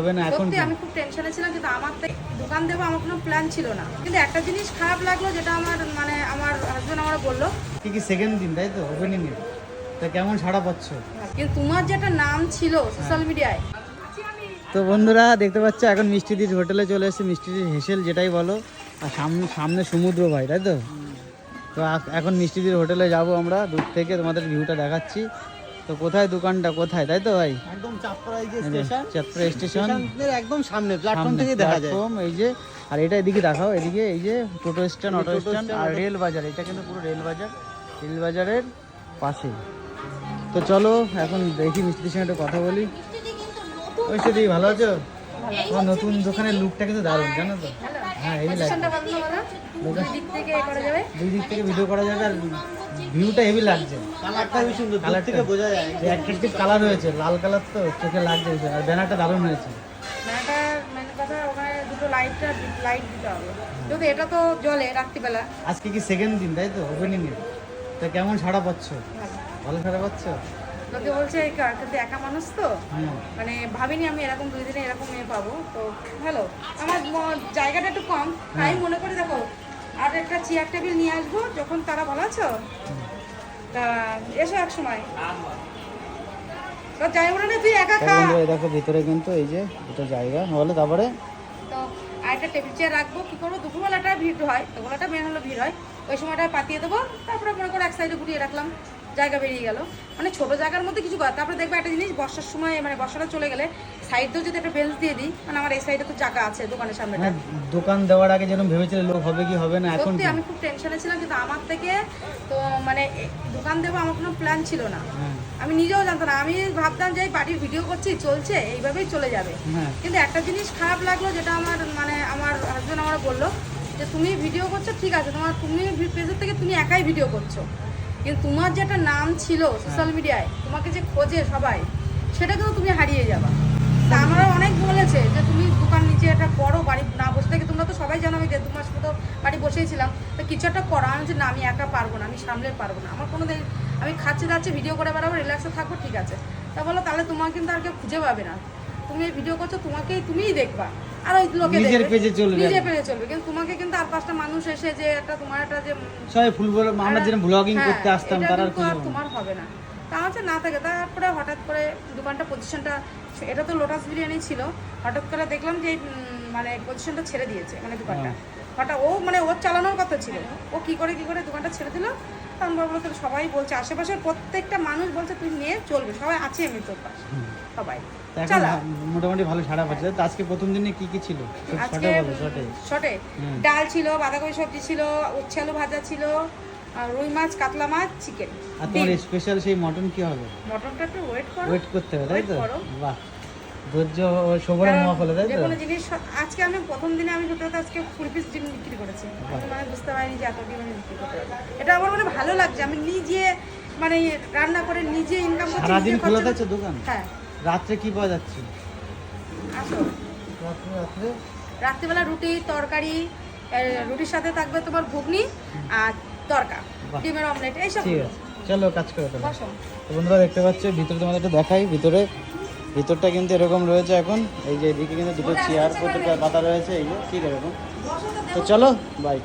হবে না এখন আমি খুব টেনশনে ছিলাম কিন্তু আমার তো দোকান দেবো আমার কোনো প্ল্যান ছিল না। কিন্তু একটা জিনিস খারাপ লাগল যেটা আমার মানে আমার হাজবেন্ড আমার বলল। কি কি সেকেন্ড দিন তাই তো? ওপেনিং এর তা কেমন সাড়া পাচ্ছ? কিন্তু তোমার যেটা নাম ছিল সোশ্যাল মিডিয়ায় তো বন্ধুরা দেখতে পাচ্ছ এখন মিষ্টিদির হোটেলে চলে এসেছে মিষ্টিদির হেসেল যেটাই বলো। আর সামনে সামনে সমুদ্র ভাই তাই তো? তো এখন মিষ্টিদির হোটেলে যাব আমরা দূর থেকে তোমাদের ভিউটা দেখাচ্ছি। তো কোথায় দোকানটা? কোথায়? তাই তো ভাই? একদম যে এই যে স্টেশন চাঁদপুরা স্টেশন। একদম সামনে প্ল্যাটফর্ম থেকে দেখা যায়। প্ল্যাটফর্ম এই যে আর এটা এদিকে দেখাও এদিকে এই যে টোটো স্ট্যান্ড অটো স্ট্যান্ড আর রেল বাজার এটা কিন্তু পুরো রেল বাজার রেল বাজারের পাশে। তো চলো এখন দেখি মিষ্টির সঙ্গে একটু কথা বলি। ওই সেদি ভালো আছো? নতুন দোকানের লুকটা কিন্তু দারুণ জানো তো? হ্যাঁ হেভি লাগছে দিক থেকে করা যাবে? দুই দিক থেকে ভিডিও করা যাবে আর ভিউটা হেভি লাগছে। কালারটা সুন্দর থেকে বোঝা যায়। অ্যাট্রাকটিভ কালার হয়েছে লাল কালার তো চোখে লাগছে আর ব্যানারটা দারুণ হয়েছে। মেন কথা ওখানে দুটো লাইটটা লাইট দিতে হবে। যদি এটা তো জলে রাত্রিবেলা। আজকে কি সেকেন্ড দিন তাই তো? ওপেনিং এর তা কেমন সাড়া পাচ্ছ? ভালো। ভালো সাড়া পাচ্ছ? লোকে বলছে এই কার কিন্তু একা মানুষ তো? মানে ভাবিনি আমি এরকম দুই দিনে এরকম মেয়ে পাবো। তো ভালো। আমার জায়গাটা একটু কম। তাই মনে করি দেখো আর একটা চেয়ার টেবিল নিয়ে আসব যখন তারা ভালো আছো? তা এসো এক সময়। তো যাই বলে না তুই একা তা খা। দেখো ভিতরে কিন্তু এই যে জায়গা। তারপরে। তো আর একটা টেবিল চেয়ার রাখব। কি করব? দুপুরবেলাটা ভিড় হয়। দুপুরবেলাটা মেন হলো ভিড় হয়। ওই সময়টা পাতিয়ে দেবো। তারপরে মনে করো এক সাইডে ঘুরিয়ে রাখলাম। জায়গা বেরিয়ে গেল। মানে ছোট জায়গার মধ্যে কিছু তারপরে দেখবে একটা জিনিস বর্ষার সময় মানে বর্ষাটা চলে গেলে সাইড দিয়েও যদি একটা বেঞ্চ দিয়ে দিই মানে আমার এই সাইডে তো জায়গা আছে দোকানের সামনেটা। মানে দোকান দেওয়ার আগে যেরকম ভেবেছিলে লোক হবে কি হবে না এখন সত্যি আমি খুব টেনশনে ছিলাম কিন্তু আমার থেকে তো মানে দোকান দেবো আমার কোনো প্ল্যান ছিল না। হ্যাঁ। আমি নিজেও জানতাম না। আমি ভাবতাম যে এই বাড়ির ভিডিও করছি চলছে এইভাবেই চলে যাবে। হ্যাঁ। কিন্তু একটা জিনিস খারাপ লাগল যেটা আমার মানে আমার হাজবেন্ড আমার বলল যে তুমি ভিডিও করছ ঠিক আছে তোমার তুমি পেজের থেকে তুমি একাই ভিডিও করছ। কিন্তু তোমার যেটা নাম ছিল সোশ্যাল মিডিয়ায় তোমাকে যে খোঁজে সবাই সেটা কিন্তু তুমি হারিয়ে যাবা। তা আমরা অনেক বলেছে যে তুমি দোকান নিচে একটা বড় বাড়ি না বসে থেকে তোমরা তো সবাই জানো আমি দেড় দু মাস মতো বাড়ি বসেই ছিলাম তো কিছু একটা করো। আমি যে না আমি একা পারব না আমি সামলে পারব না। আমার কোনো দিন আমি খাচ্ছে দাচ্ছে ভিডিও করে বেড়াবো রিল্যাক্সে থাকব ঠিক আছে। তা বলো তাহলে তোমাকে কিন্তু আর কেউ খুঁজে পাবে না। তুমি এই ভিডিও করছ তোমাকেই তুমিই দেখবা। আর ওই লোকে নিজের এ চলবে নিজের পেজে চলবে। কিন্তু তোমাকে কিন্তু আর পাঁচটা মানুষ এসে যে একটা তোমার একটা যে সবাই ফুল বলে আমরা যেরকম ব্লগিং হ্যাঁ, করতে আসতাম তারা আর তোমার হবে না। তা হচ্ছে না থাকে। তারপরে হঠাৎ করে দোকানটা পজিশনটা এটা তো লোটাস বিরিয়ানি ছিল। হঠাৎ করে দেখলাম যে মানে পজিশনটা ছেড়ে দিয়েছে মানে দোকানটা। হঠাৎ ও মানে ওর চালানোর কথা ছিল। ও কি করে কি করে দোকানটা ছেড়ে দিল? তো সবাই বলছে আশেপাশের প্রত্যেকটা মানুষ বলছে তুই নিয়ে চলবে। সবাই আছে আমি তোর পাশে সবাই। মোটামুটি ভালো সাড়া পাচ্ছে। তো আজকে প্রথম দিনে কি কি ছিল? আজকে শর্টে। ডাল ছিল বাঁধাকপি সবজি ছিল উচ্ছে আলু ভাজা ছিল আর রুই মাছ কাতলা মাছ চিকেন। আর তোমার স্পেশাল সেই মটন কি হবে? মটনটা একটু ওয়েট করো। ওয়েট করতে হবে তাই তো? বাহ। ধৈর্য সবরের কারণ মহফলে তাই তো? কোনো জিনিস আজকে আমি প্রথম দিনে আমি সত্যি আজকে ফুল পিস ডিম বিক্রি করেছি। মানে বুঝতে পারিনি যে এত ডিম আমি বিক্রি করতে পারব। ভালো লাগছে। আমি নিজে মানে রান্না করে নিজে ইনকাম করছি সারাদিন খোলা থাকছে দোকান? হ্যাঁ। রাত্রে কি পাওয়া যাচ্ছে? আসো। রাত্রে রাত্রে? রাত্রিবেলা রুটি তরকারি রুটির সাথে থাকবে তোমার ঘুগনি আর তরকা। ডিমের অমলেট এইসব। ঠিক আছে। চলো কাজ করে বসো। তো বন্ধুরা দেখতে পাচ্ছ ভিতরে তোমাদের একটু দেখাই। ভিতরে ভিতরটা কিন্তু এরকম রয়েছে এখন। এই যে এদিকে কিন্তু দুটো চেয়ার পাতা রয়েছে। এই যে ঠিক এরকম। তো চলো বাই